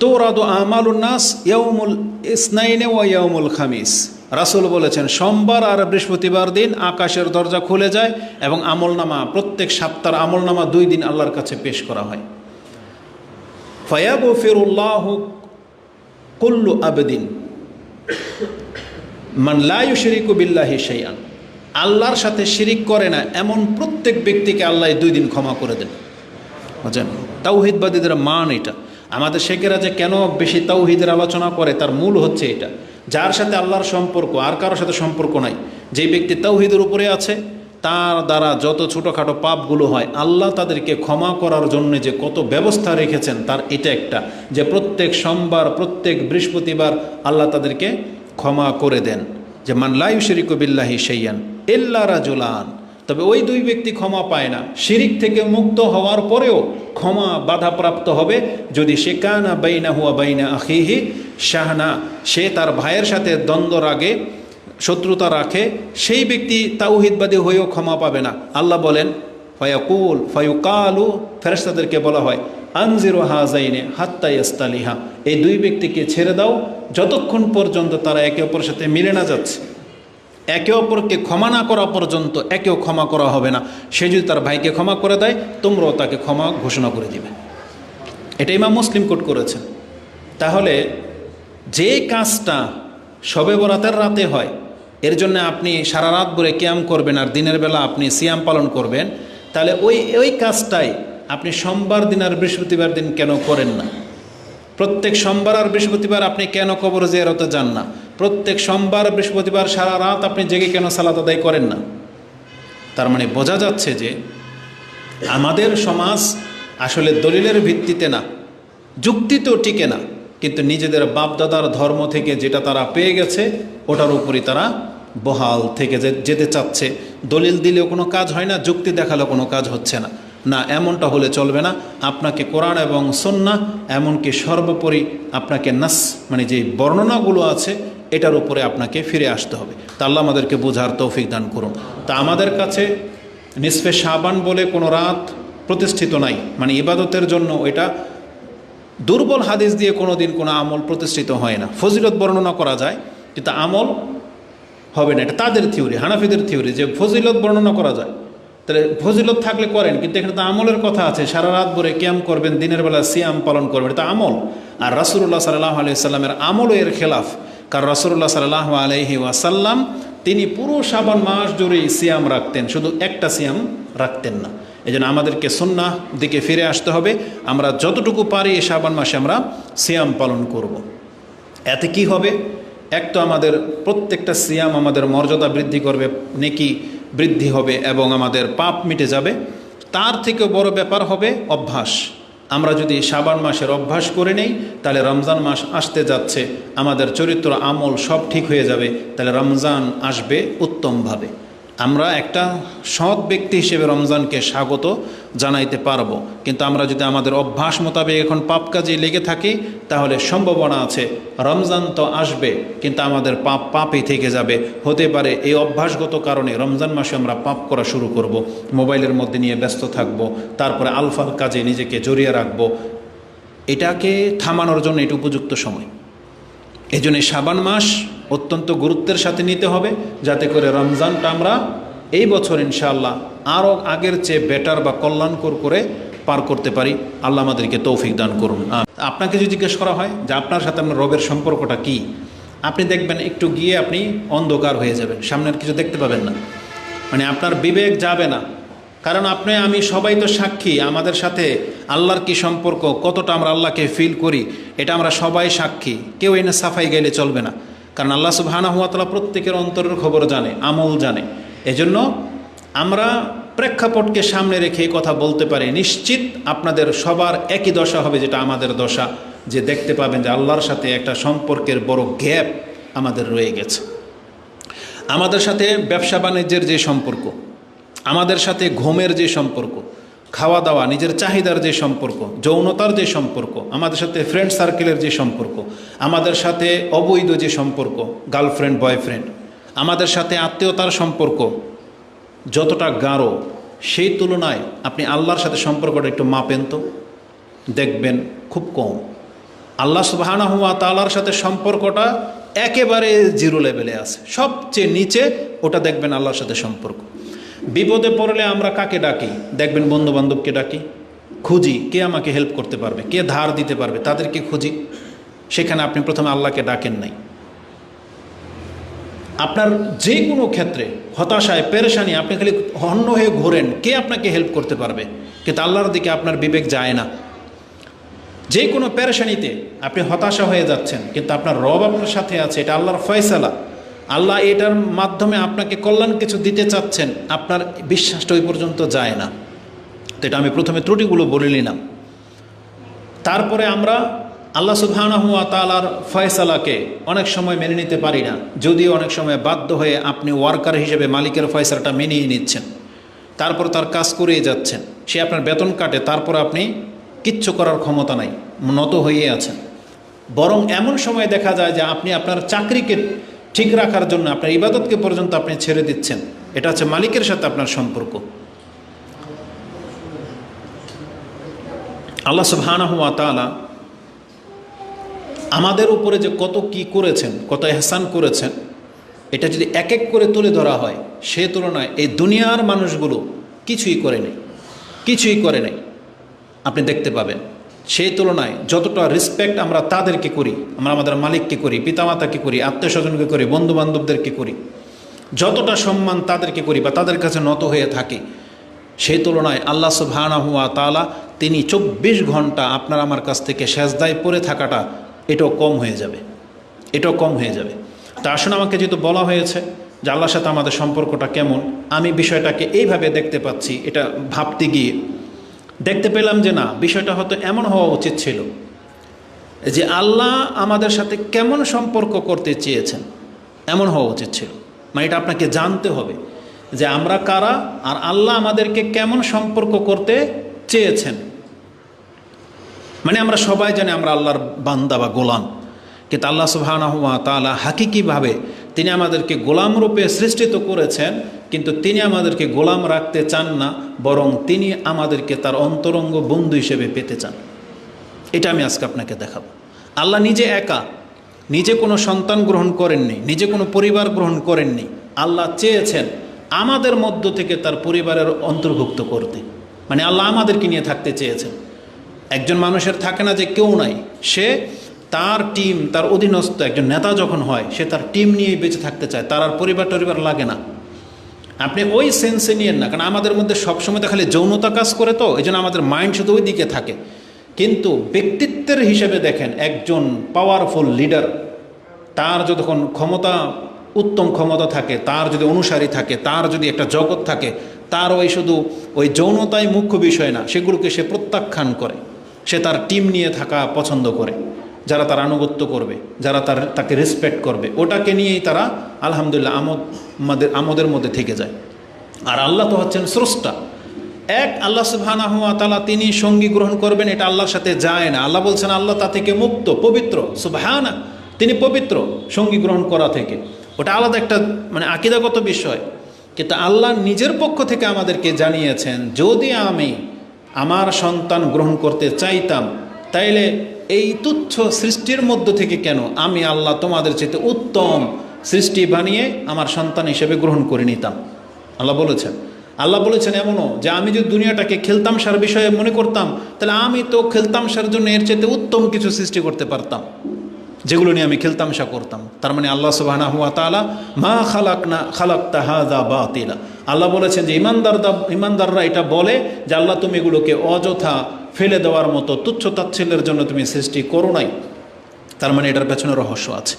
তোরাদু আমালুন নাস ইয়ৌমুল ইসনাইনে ও ইয়ৌমুল খামিস। রাসুল বলেছেন, সোমবার আর বৃহস্পতিবার দিন আকাশের দরজা খুলে যায় এবং আমলনামা, প্রত্যেক সপ্তাহ আমলনামা দুই দিন আল্লাহর কাছে পেশ করা হয়। ফয়াবু ফিরুল্লাহ কুল্লু আবেদিন। মান লায়ু শিরিকু বিল্লাহি শাইআন। আল্লাহর সাথে শিরিক করে না এমন প্রত্যেক ব্যক্তিকে আল্লাহ দুই দিন ক্ষমা করে দেন। বুঝছেন তাওহিদবাদীদের মান এটা। আমাদের শেখেরা যে কেন বেশি তাওহিদের আলোচনা করে, তার মূল হচ্ছে এটা। যার সাথে আল্লাহর সম্পর্ক, আর কারোর সাথে সম্পর্ক নাই। যেই ব্যক্তি তাওহিদের উপরে আছে, তার দ্বারা যত ছোটোখাটো পাপগুলো হয়, আল্লাহ তাদেরকে ক্ষমা করার জন্য যে কত ব্যবস্থা রেখেছেন, তার এটা একটা। যে প্রত্যেক সোমবার, প্রত্যেক বৃহস্পতিবার আল্লাহ তাদেরকে ক্ষমা করে দেন। যে মান লাইউ শরিক বিল্লাহি সেইয়ান এল্লা রাজুলান। তবে ওই দুই ব্যক্তি ক্ষমা পায় না। শিরিক থেকে মুক্ত হওয়ার পরেও ক্ষমা বাধাপ্রাপ্ত হবে যদি সে কানা বাইনা হুয়া বাইনা আখিহি শাহনা, সে তার ভাইয়ের সাথে দ্বন্দ্ব রাগে শত্রুতা রাখে, সেই ব্যক্তি তাওহিদবাদী হয়েও ক্ষমা পাবে না। আল্লাহ বলেন, ফয়াকুল ফয়ুকালু ফেরেস্তাদেরকে বলা হয়, আনজিরো হাজাইনে হাত্তা ইস্তালিহা এই দুই ব্যক্তিকে ছেড়ে দাও, যতক্ষণ পর্যন্ত তারা একে অপরের সাথে মিলে না যাচ্ছে। একে অপরকে ক্ষমা না করা পর্যন্ত একেও ক্ষমা করা হবে না। সে যদি তার ভাইকে ক্ষমা করে দেয়, তোমরাও তাকে ক্ষমা ঘোষণা করে দিবে। এটা ইমাম মুসলিম কোট করেছেন। তাহলে যে কাজটা সবে বরাতের রাতে হয়, এর জন্য আপনি সারা রাত ভরে ক্যাম করবেন আর দিনের বেলা আপনি সিয়াম পালন করবেন, তাহলে ওই ওই কাজটাই আপনি সোমবার দিন আর বৃহস্পতিবার দিন কেন করেন না? প্রত্যেক সোমবার আর বৃহস্পতিবার আপনি কেন কবর জিয়ারতে যান না? প্রত্যেক সোমবার, বৃহস্পতিবার সারা রাত আপনি জেগে কেন সালাত আদায় করেন না? তার মানে বোঝা যাচ্ছে যে আমাদের সমাজ আসলে দলিলের ভিত্তিতে না, যুক্তি তো টিকে না, কিন্তু নিজেদের বাপদাদার ধর্ম থেকে যেটা তারা পেয়ে গেছে, ওটার উপরই তারা বহাল থেকে যেতে চাচ্ছে। দলিল দিলেও কোনো কাজ হয় না, যুক্তি দেখালেও কোনো কাজ হচ্ছে না। না, এমনটা হলে চলবে না। আপনাকে কোরআন এবং সন্না এমনকি সর্বোপরি আপনাকে নাস মানে যে বর্ণনাগুলো আছে এটার উপরে আপনাকে ফিরে আসতে হবে। তা আল্লাহ আমাদেরকে বোঝার তৌফিক দান করুন। তা আমাদের কাছে নিসফে সাবান বলে কোনো রাত প্রতিষ্ঠিত নাই। মানে ইবাদতের জন্য এটা দুর্বল হাদিস দিয়ে কোনো দিন কোনো আমল প্রতিষ্ঠিত হয় না। ফজিলত বর্ণনা করা যায়, কিন্তু আমল হবে না। এটা তাদের থিওরি, হানাফিদের থিওরি যে ফজিলত বর্ণনা করা যায়। তাহলে ফজিলত থাকলে করেন, কিন্তু এখানে তো আমলের কথা আছে। সারা রাত ভরে ক্যাম করবেন, দিনের বেলা সিয়াম পালন করবেন, এটা আমল। আর রাসুল্লাহ সাল্লাহ আলাইসাল্লামের আমলও এর খেলাফ। কারণ রাসুল্লাহ সাল্লাহ আলহি ওয়াসাল্লাম, তিনি পুরো সাবান মাস জুড়েই সিয়াম রাখতেন, শুধু একটা সিয়াম রাখতেন না। এই জন্য আমাদেরকে সন্না দিকে ফিরে আসতে হবে। আমরা যতটুকু পারি এই শ্রাবণ মাসে আমরা সিয়াম পালন করব। এতে কি হবে? এক তো আমাদের প্রত্যেকটা সিয়াম আমাদের মর্যাদা বৃদ্ধি করবে, নেকি বৃদ্ধি হবে এবং আমাদের পাপ মিটে যাবে। তার থেকে বড় ব্যাপার হবে অভ্যাস। আমরা যদি সাবান মাসের অভ্যাস করে নেই, তাহলে রমজান মাস আসতে যাচ্ছে। আমাদের চরিত্র আমল সব ঠিক হয়ে যাবে, তাহলে রমজান আসবে উত্তমভাবে। আমরা একটা সৎ ব্যক্তি হিসেবে রমজানকে স্বাগত জানাইতে পারব। কিন্তু আমরা যদি আমাদের অভ্যাস মোতাবেক এখন পাপ কাজে লেগে থাকি, তাহলে সম্ভাবনা আছে রমজান তো আসবে, কিন্তু আমাদের পাপ পাপই থেকে যাবে। হতে পারে এই অভ্যাসগত কারণে রমজান মাসে আমরা পাপ করা শুরু করব, মোবাইলের মধ্যে নিয়ে ব্যস্ত থাকব, তারপরে আলফাল কাজে নিজেকে জড়িয়ে রাখব। এটাকে থামানোর জন্য এটা উপযুক্ত সময়। এই জন্য সাবান মাস অত্যন্ত গুরুত্বের সাথে নিতে হবে, যাতে করে রমজানটা আমরা এই বছর ইনশাআল্লাহ আরও আগের চেয়ে বেটার বা কল্যাণকর করে পার করতে পারি। আল্লাহ আমাদেরকে তৌফিক দান করুন। আপনাকে যদি জিজ্ঞেস করা হয় যে আপনার সাথে আপনার রবের সম্পর্কটা কি, আপনি দেখবেন একটু গিয়ে আপনি অন্ধকার হয়ে যাবেন, সামনের কিছু দেখতে পাবেন না। মানে আপনার বিবেক যাবে না। কারণ আপনি, আমি সবাই তো সাক্ষী, আমাদের সাথে আল্লাহর কি সম্পর্ক, কতটা আমরা আল্লাহকে ফিল করি, এটা আমরা সবাই সাক্ষী। কেউ এনে সাফাই গেলে চলবে না। কারণ আল্লাহ সুবহানাহু ওয়া তাআলা প্রত্যেকের অন্তরের খবর জানে, আমল জানে। এজন্য আমরা প্রেক্ষাপটকে সামনে রেখে কথা বলতে পারি, নিশ্চিত আপনাদের সবার একই দশা হবে যেটা আমাদের দশা, যে দেখতে পাবেন যে আল্লাহর সাথে একটা সম্পর্কের বড় গ্যাপ আমাদের রয়ে গেছে। আমাদের সাথে ব্যবসা বাণিজ্যের যে সম্পর্ক আমাদের সাথে ঘুমের যে সম্পর্ক খাওয়া দাওয়া নিজের চাহিদার যে সম্পর্ক, যৌনতার যে সম্পর্ক, আমাদের সাথে ফ্রেন্ড সার্কেলের যে সম্পর্ক, আমাদের সাথে অবৈধ যে সম্পর্ক গার্লফ্রেন্ড বয়ফ্রেন্ড আমাদের সাথে আত্মীয়তার সম্পর্ক যতটা গাঢ়, সেই তুলনায় আপনি আল্লাহর সাথে সম্পর্কটা একটু মাপেন তো। দেখবেন খুব কম। আল্লাহ সুবাহানা হুয়া তালার সাথে সম্পর্কটা একেবারে জিরো লেভেলে আছে। সবচেয়ে নিচে ওটা দেখবেন আল্লাহর সাথে সম্পর্ক। বিপদে পড়লে আমরা কাকে ডাকি? দেখবেন বন্ধু বান্ধবকে ডাকি। খুঁজি কে আমাকে হেল্প করতে পারবে, কে ধার দিতে পারবে, তাদেরকে খুঁজি। সেখানে আপনি প্রথমে আল্লাহকে ডাকেন নাই। আপনার যে কোনো ক্ষেত্রে হতাশায়, পেরেশানি, আপনি খালি হন্য হয়ে ঘোরেন, কে আপনাকে হেল্প করতে পারবে? কিন্তু আল্লাহর দিকে আপনার বিবেক যায় না। যে কোনো পেরেশানিতে আপনি হতাশা হয়ে যাচ্ছেন, কিন্তু আপনার রব আপনার সাথে আছে, এটা আল্লাহর ফয়সালা। আল্লাহ এটার মাধ্যমে আপনাকে কল্যাণ কিছু দিতে চাচ্ছেন, আপনার বিশ্বাসটা ওই পর্যন্ত যায় না। তো এটা আমি প্রথমে ত্রুটিগুলো বলে নিলাম। তারপরে আমরা আল্লাহ সুবহানাহুয়া তালার ফয়সালাকে অনেক সময় মেনে নিতে পারি না, যদিও অনেক সময় বাধ্য হয়ে আপনি ওয়ার্কার হিসেবে মালিকের ফয়সালাটা মেনেই নিচ্ছেন। তারপর তার কাজ করেই যাচ্ছেন। সে আপনার বেতন কাটে, তারপর আপনি কিচ্ছু করার ক্ষমতা নাই, নত হয়ে আছেন। বরং এমন সময় দেখা যায় যে আপনি আপনার চাকরিকে ঠিক রাখার জন্য আপনার ইবাদতকে পর্যন্ত আপনি ছেড়ে দিচ্ছেন। এটা হচ্ছে মালিকের সাথে আপনার সম্পর্ক। আল্লাহ সুবহানাহু ওয়া তাআলা আমাদের উপরে যে কত কি করেছেন, কত এহসান করেছেন, এটা যদি এক এক করে তুলে ধরা হয়, সে তুলনায় এই দুনিয়ার মানুষগুলো কিছুই করে নেই। কিছুই করে নেই। আপনি দেখতে পাবেন। সেই তুলনায় যতটা রেসপেক্ট আমরা তাদেরকে করি, আমরা আমাদের মালিককে করি, পিতামাতাকে করি আত্মীয় স্বজনকে করি বন্ধু বান্ধবদেরকে করি, যতটা সম্মান তাদেরকে করি বা তাদের কাছে নত হয়ে থাকি সেই তুলনায় আল্লাহ সুবহানা হুয়া তালা তিনি চব্বিশ ঘণ্টা আপনার আমার কাছ থেকে সেজদায় পড়ে থাকাটা এটাও কম হয়ে যাবে, এটাও কম হয়ে যাবে। তা আসলে আমাকে যেহেতু বলা হয়েছে যে আল্লাহর সাথে আমাদের সম্পর্কটা কেমন, আমি বিষয়টাকে এইভাবে দেখতে পাচ্ছি, এটা ভাবতে গিয়ে। দেখতে পেলাম যে না, বিষয়টা হয়তো এমন হওয়া উচিত ছিল যে আল্লাহ আমাদের সাথে কেমন সম্পর্ক করতে চেয়েছেন। এমন হওয়া উচিত ছিল। মানে এটা আপনাকে জানতে হবে যে আমরা কারা আর আল্লাহ আমাদেরকে কেমন সম্পর্ক করতে চেয়েছেন। মানে আমরা সবাই জানি আমরা আল্লাহর বান্দা বা গোলাম। কিন্তু আল্লাহ সুবাহানহুয়া তালা হাকিকিভাবে তিনি আমাদেরকে গোলাম রূপে সৃষ্টিত করেছেন কিন্তু তিনি আমাদেরকে গোলাম রাখতে চান না, বরং তিনি আমাদেরকে তার অন্তরঙ্গ বন্ধু হিসেবে পেতে চান। এটা আমি আজকে আপনাকে দেখাবো। আল্লাহ নিজে একা, নিজে কোনো সন্তান গ্রহণ করেননি, নিজে কোনো পরিবার গ্রহণ করেননি। আল্লাহ চেয়েছেন আমাদের মধ্য থেকে তার পরিবারের অন্তর্ভুক্ত করতে। মানে আল্লাহ আমাদেরকে নিয়ে থাকতে চেয়েছেন। একজন মানুষের থাকে না যে কেউ নাই। সে তার টিম, তার অধীনস্থ একজন নেতা যখন হয়, সে তার টিম নিয়েই বেঁচে থাকতে চায়। তার আর পরিবার টরিবার লাগে না। আপনি ওই সেন্সে নিয়েন না, কারণ আমাদের মধ্যে সবসময় তো খালি যৌনতা কাজ করে তো, এই জন্য আমাদের মাইন্ড শুধু ওই দিকে থাকে। কিন্তু ব্যক্তিত্বের হিসেবে দেখেন, একজন পাওয়ারফুল লিডার তার যতক্ষণ ক্ষমতা, উত্তম ক্ষমতা থাকে, তার যদি অনুসারী থাকে, তার যদি একটা জগৎ থাকে, তার ওই শুধু ওই যৌনতাই মুখ্য বিষয় না, সেগুলোকে সে প্রত্যাখ্যান করে। সে তার টিম নিয়ে থাকা পছন্দ করে। যারা তার আনুগত্য করবে, যারা তার, তাকে রেসপেক্ট করবে, ওটাকে নিয়েই তারা আলহামদুলিল্লাহ আমোদ, আমাদের, আমোদের মধ্যে থেকে যায়। আর আল্লাহ তো হচ্ছেন স্রষ্টা। এক, আল্লাহ সুবহানাহু ওয়া তাআলা তিনি সঙ্গী গ্রহণ করবেন, এটা আল্লাহর সাথে যায় না। আল্লাহ বলছেন, আল্লাহ তা থেকে মুক্ত, পবিত্র সুবহানা তিনি পবিত্র, সঙ্গী গ্রহণ করা থেকে। ওটা আলাদা একটা মানে আকিদাগত বিষয়। কিন্তু আল্লাহ নিজের পক্ষ থেকে আমাদেরকে জানিয়েছেন, যদি আমি আমার সন্তান গ্রহণ করতে চাইতাম তাইলে এই তুচ্ছ সৃষ্টির মধ্য থেকে কেন আমি আল্লাহ তোমাদের চেয়ে উত্তম সৃষ্টি বানিয়ে আমার সন্তান হিসেবে গ্রহণ করে নিতাম? আল্লাহ বলেছেন। আল্লাহ বলেছেন এমনও যে আমি যদি দুনিয়াটাকে খেলতাম খেলতামশার বিষয়ে মনে করতাম, তাহলে আমি তো খেলতাম খেলতামশার জন্য এর চেয়ে উত্তম কিছু সৃষ্টি করতে পারতাম। যেগুলো নিয়ে আমি খেলতাম খেলতামশা করতাম। তার মানে আল্লাহ তালা মা খালাক না খালাক তাহাদা বা তিলা আল্লাহ বলেছেন যে ইমানদার দা ইমানদাররা এটা বলে যে, আল্লাহ তুমি এগুলোকে অযথা ফেলে দেওয়ার মতো তুচ্ছ তাচ্ছিল্যের জন্য তুমি সৃষ্টি করো নাই। তার মানে এটার পেছনে রহস্য আছে।